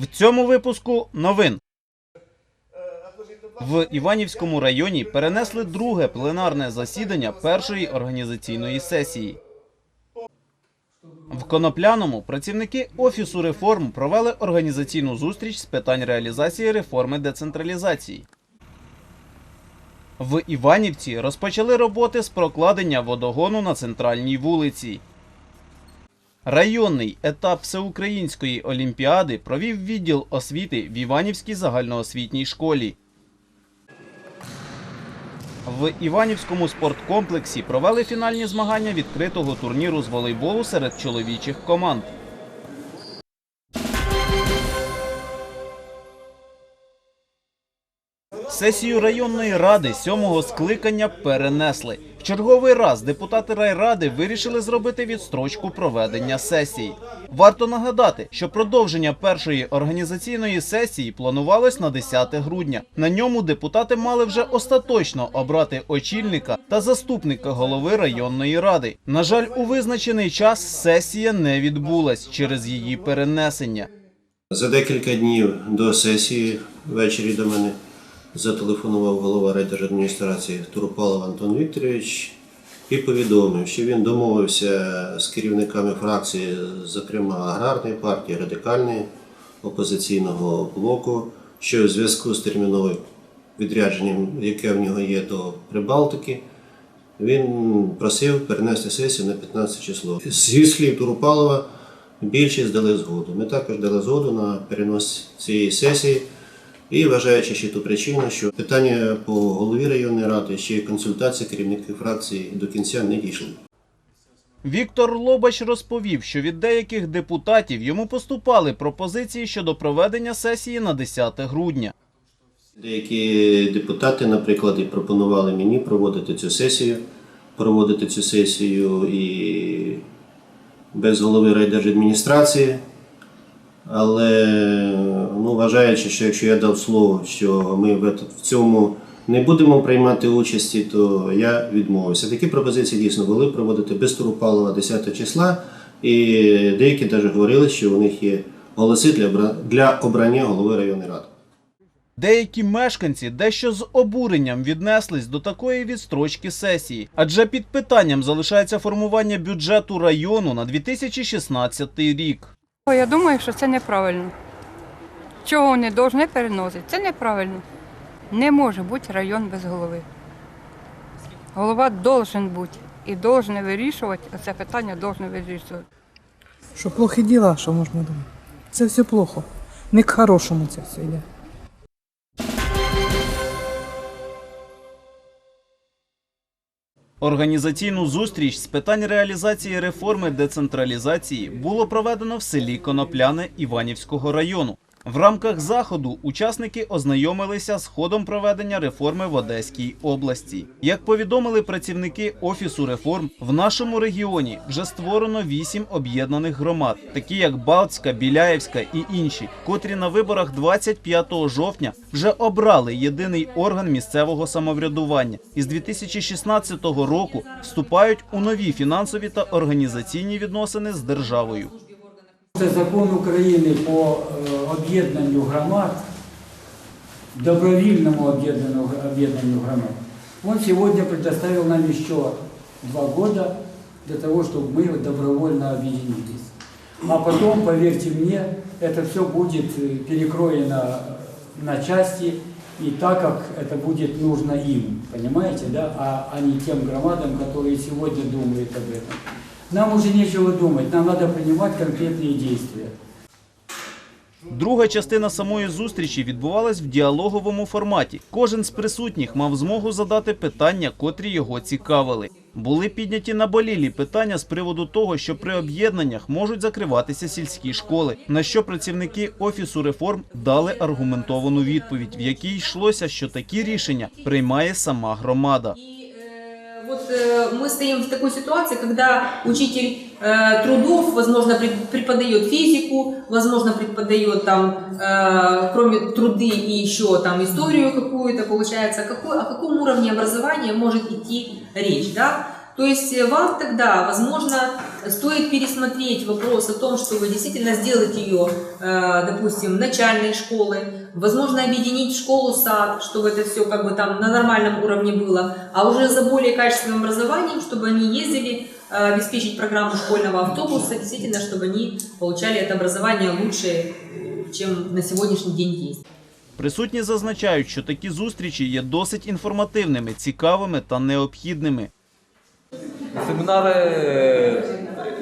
В цьому випуску новин. В Іванівському районі перенесли друге пленарне засідання першої організаційної сесії. В Конопляному працівники Офісу реформ провели організаційну зустріч з питань реалізації реформи децентралізації. В Іванівці розпочали роботи з прокладення водогону на центральній вулиці. Районний етап всеукраїнської олімпіади провів відділ освіти в Іванівській загальноосвітній школі. В Іванівському спорткомплексі провели фінальні змагання відкритого турніру з волейболу серед чоловічих команд. Сесію районної ради сьомого скликання перенесли. В черговий раз депутати райради вирішили зробити відстрочку проведення сесії. Варто нагадати, що продовження першої організаційної сесії планувалось на 10 грудня. На ньому депутати мали вже остаточно обрати очільника та заступника голови районної ради. На жаль, у визначений час сесія не відбулась через її перенесення. За декілька днів до сесії ввечері до мене зателефонував голова райдержадміністрації Туропалов Антон Вікторович і повідомив, що він домовився з керівниками фракції, зокрема аграрної партії, радикальної опозиційного блоку, що в зв'язку з терміновим відрядженням, яке в нього є до Прибалтики, він просив перенести сесію на 15 число. Зі слів Туропалова, більшість дали згоду. Ми також дали згоду на перенос цієї сесії. І вважаючи ще ту причину, що питання по голові районної ради ще й консультації керівників фракції до кінця не дійшли. Віктор Лобач розповів, що від деяких депутатів йому поступали пропозиції щодо проведення сесії на 10 грудня. Деякі депутати, наприклад, і пропонували мені проводити цю сесію, проводити цю сесію і без голови райдержадміністрації. Але ну, вважаючи, що якщо я дав слово, що ми в цьому не будемо приймати участі, то я відмовився. Такі пропозиції дійсно були проводити без Туропалова 10 числа, і деякі навіть говорили, що у них є голоси для, для обрання голови районної ради. Деякі мешканці дещо з обуренням віднеслись до такої відстрочки сесії, адже під питанням залишається формування бюджету району на 2016 рік. Я думаю, що це неправильно. Чого вони повинні переносити? Це неправильно. Не може бути район без голови. Голова должен бути і должен вирішувати, а це питання должен вирішувати. Що плохі діла, що можна думати? Це все плохо. Не к хорошому це все йде. Організаційну зустріч з питань реалізації реформи децентралізації було проведено в селі Конопляне Іванівського району. В рамках заходу учасники ознайомилися з ходом проведення реформи в Одеській області. Як повідомили працівники офісу реформ, в нашому регіоні вже створено вісім об'єднаних громад, такі як Балтська, Біляєвська і інші, котрі на виборах 25 жовтня вже обрали єдиний орган місцевого самоврядування і з 2016 року вступають у нові фінансові та організаційні відносини з державою. Це закон України по е, об'єднанню громад, добровільному об'єднанню об'єднанню громад. Он сегодня предоставил нам еще два года для того, чтобы мы добровольно объединились. А потом, поверьте мне, это все будет э, перекроено на части и так, как это будет нужно им, понимаете, да, а, а не тем громадам, которые сегодня думают об этом. Нам уже нечего думать, нам надо принимать конкретные действия. Друга частина самої зустрічі відбувалась в діалоговому форматі. Кожен з присутніх мав змогу задати питання, котрі його цікавили. Були підняті наболілі питання з приводу того, що при об'єднаннях можуть закриватися сільські школи. На що працівники офісу реформ дали аргументовану відповідь, в якій йшлося, що такі рішення приймає сама громада. И э, вот э, мы стоим в такой ситуации, когда учитель э, трудов, возможно, преп- преподает физику, возможно, преподает там, э, кроме труды и еще там историю какую-то, получается, какой, о каком уровне образования может идти речь, да? То есть э, вам тогда, возможно, стоит пересмотреть вопрос о том, чтобы действительно сделать ее, э, допустим, начальной школой, возможно, объединить школу-сад, чтобы это все как бы там на нормальном уровне было, а уже за более качественным образованием, чтобы они ездили, э, обеспечить программу школьного автобуса, действительно, чтобы они получали это образование лучше, э, чем на сегодняшний день есть. Присутні зазначають, що такі зустрічі є досить інформативними, цікавими та необхідними. Семінари е,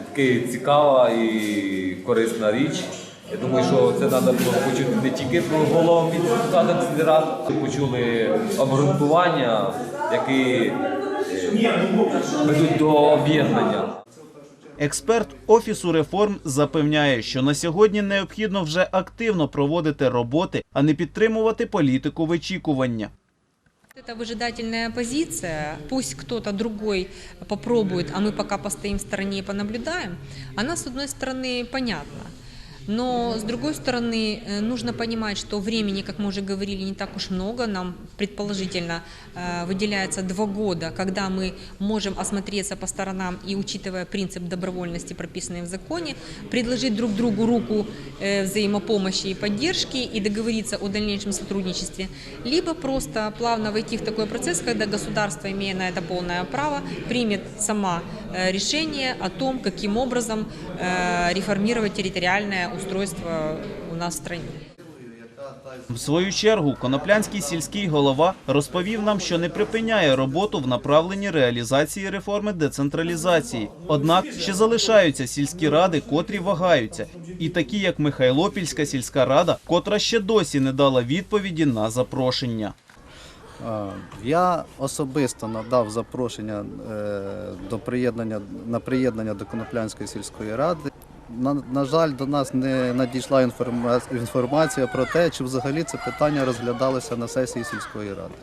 таки цікава і корисна річ. Я думаю, що це треба було почути не тільки про голову від депутата почули обґрунтування, які е, ведуть до об'єднання. Експерт Офісу реформ запевняє, що на сьогодні необхідно вже активно проводити роботи, а не підтримувати політику вичікування. Это выжидательная позиция, пусть кто-то другой попробует, а мы пока постоим в стороне и понаблюдаем, она, с одной стороны, понятна. Но, с другой стороны, э, нужно понимать, что времени, как мы уже говорили, не так уж много. Нам, предположительно, э, выделяется два года, когда мы можем осмотреться по сторонам и, учитывая принцип добровольности, прописанный в законе, предложить друг другу руку э, взаимопомощи и поддержки и договориться о дальнейшем сотрудничестве, либо просто плавно войти в такой процесс, когда государство, имея на это полное право, примет сама решение о том, каким образом э, реформировать территориальное устройство у нас в стране. В свою чергу коноплянський сільський голова розповів нам, що не припиняє роботу в направленні реалізації реформи децентралізації. Однак ще залишаються сільські ради, котрі вагаються, і такі, як Михайлопільська сільська рада, котра ще досі не дала відповіді на запрошення. Я особисто надав запрошення е, до приєднання на приєднання до Коноплянської сільської ради. На, на жаль, до нас не надійшла інформа- інформація про те, чи взагалі це питання розглядалося на сесії сільської ради.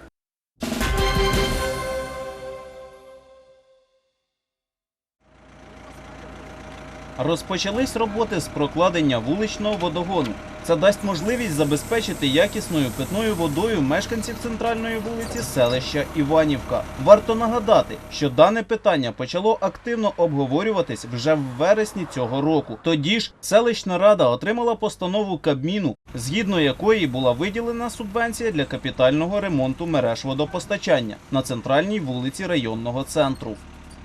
Розпочались роботи з прокладення вуличного водогону. Це дасть можливість забезпечити якісною питною водою мешканців центральної вулиці селища Іванівка. Варто нагадати, що дане питання почало активно обговорюватись вже в вересні цього року. Тоді ж селищна рада отримала постанову Кабміну, згідно якої була виділена субвенція для капітального ремонту мереж водопостачання на центральній вулиці районного центру.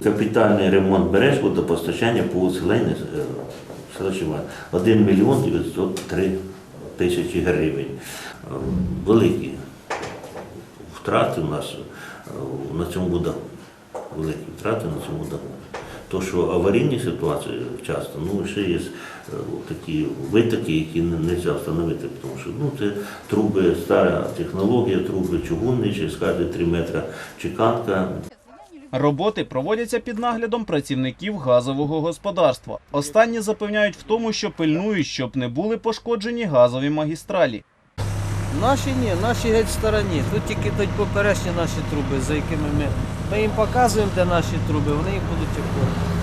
Капітальний ремонт мереж водопостачання по Леніна, е, село Шиван, 1 мільйон 903 тисячі гривень. Е, Великі втрати у нас е, на цьому будові. Великі втрати на цьому будові. То, що аварійні ситуації часто, ну ще є такі витоки, які не можна встановити, тому що ну, це труби, стара технологія, труби чугунні, через кожні 3 метри чеканка, Роботи проводяться під наглядом працівників газового господарства. Останні запевняють в тому, що пильнують, щоб не були пошкоджені газові магістралі. Наші ні, наші геть стороні. Тут тільки тут поперечні наші труби, за якими ми. Ми їм показуємо, де наші труби, вони їх будуть обходити.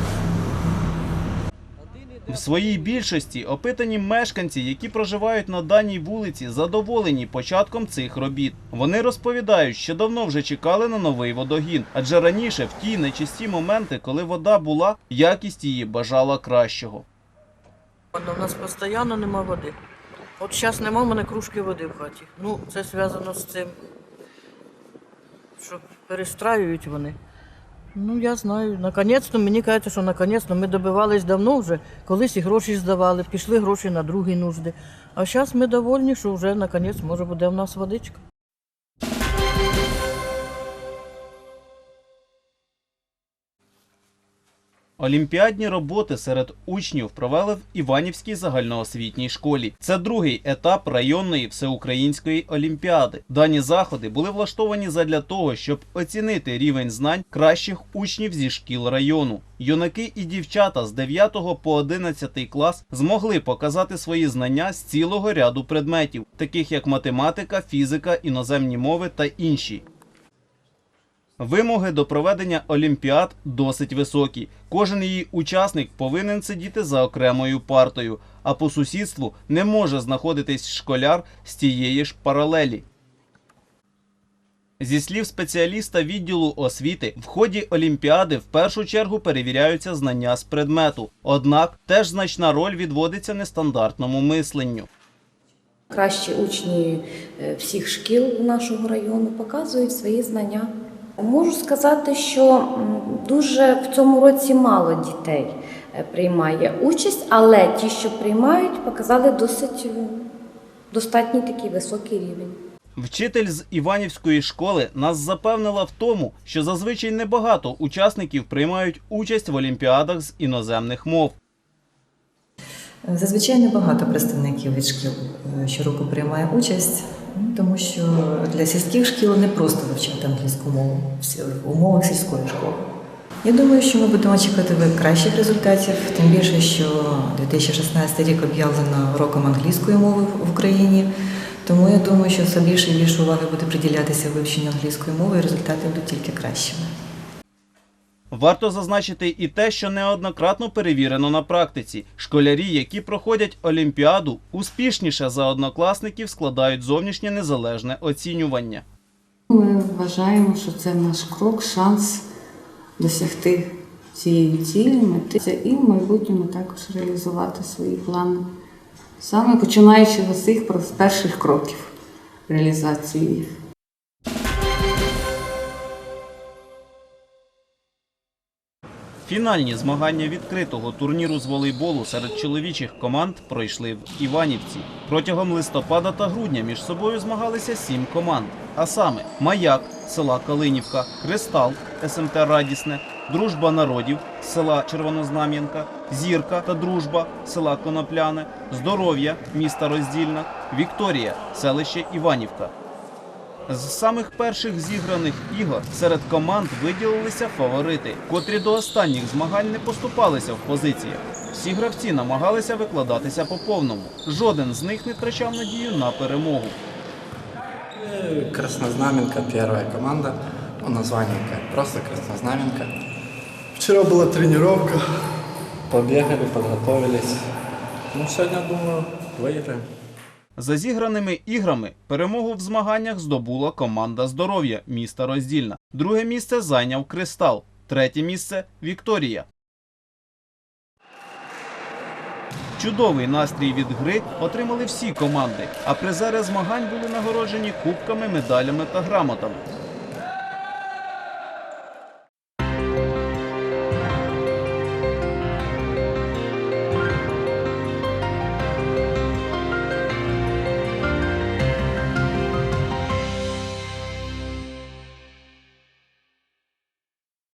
В своїй більшості опитані мешканці, які проживають на даній вулиці, задоволені початком цих робіт. Вони розповідають, що давно вже чекали на новий водогін, адже раніше в ті нечисті моменти, коли вода була, якість її бажала кращого. У нас постійно нема води. От зараз нема в мене кружки води в хаті. Ну, це зв'язано з цим, що перестраюють вони. Ну, я знаю. Наконець-то мені кажеться, що наконець-то ми добивались давно вже, колись і гроші здавали, пішли гроші на другі нужди. А зараз ми довольні, що вже наконець може буде в нас водичка. Олімпіадні роботи серед учнів провели в Іванівській загальноосвітній школі. Це другий етап районної всеукраїнської олімпіади. Дані заходи були влаштовані задля того, щоб оцінити рівень знань кращих учнів зі шкіл району. Юнаки і дівчата з 9 по 11 клас змогли показати свої знання з цілого ряду предметів, таких як математика, фізика, іноземні мови та інші. Вимоги до проведення олімпіад досить високі. Кожен її учасник повинен сидіти за окремою партою, а по сусідству не може знаходитись школяр з тієї ж паралелі. Зі слів спеціаліста відділу освіти, в ході Олімпіади в першу чергу перевіряються знання з предмету. Однак теж значна роль відводиться нестандартному мисленню. Кращі учні е, всіх шкіл нашого району показують свої знання. Можу сказати, що дуже в цьому році мало дітей е, приймає участь, але ті, що приймають, показали досить е, достатній такий високий рівень. Вчитель з Іванівської школи нас запевнила в тому, що зазвичай небагато учасників приймають участь в олімпіадах з іноземних мов. Зазвичай небагато представників від шкіл е, щороку приймає участь, тому що для сільських шкіл не просто вивчати англійську мову в умовах сільської школи. Я думаю, що ми будемо чекати кращих результатів, тим більше, що 2016 рік об'явлено роком англійської мови в Україні. Тому я думаю, що все більше і більше уваги буде приділятися вивченню англійської мови, і результати будуть тільки кращими. Варто зазначити і те, що неоднократно перевірено на практиці. Школярі, які проходять олімпіаду, успішніше за однокласників складають зовнішнє незалежне оцінювання. Ми вважаємо, що це наш крок, шанс досягти цієї цілі, мети і в майбутньому також реалізувати свої плани. Саме починаючи з цих перших кроків реалізації їх. Фінальні змагання відкритого турніру з волейболу серед чоловічих команд пройшли в Іванівці. Протягом листопада та грудня між собою змагалися сім команд. А саме Маяк села Калинівка, Кристал СМТ Радісне, Дружба народів села Червонознам'янка, Зірка та Дружба села Конопляне, Здоров'я міста Роздільна, Вікторія селище Іванівка. З самих перших зіграних ігор серед команд виділилися фаворити, котрі до останніх змагань не поступалися в позиціях. Всі гравці намагалися викладатися по повному. Жоден з них не втрачав надію на перемогу. Краснознаменка первая команда. Ну, название как просто Краснознаменка. Вчера была тренировка. Побегали, подготовились. Ну, сегодня, думаю, выиграем. За зіграними іграми перемогу в змаганнях здобула команда здоров'я міста Роздільна. Друге місце зайняв Кристал, третє місце Вікторія. Чудовий настрій від гри отримали всі команди, а призери змагань були нагороджені кубками, медалями та грамотами.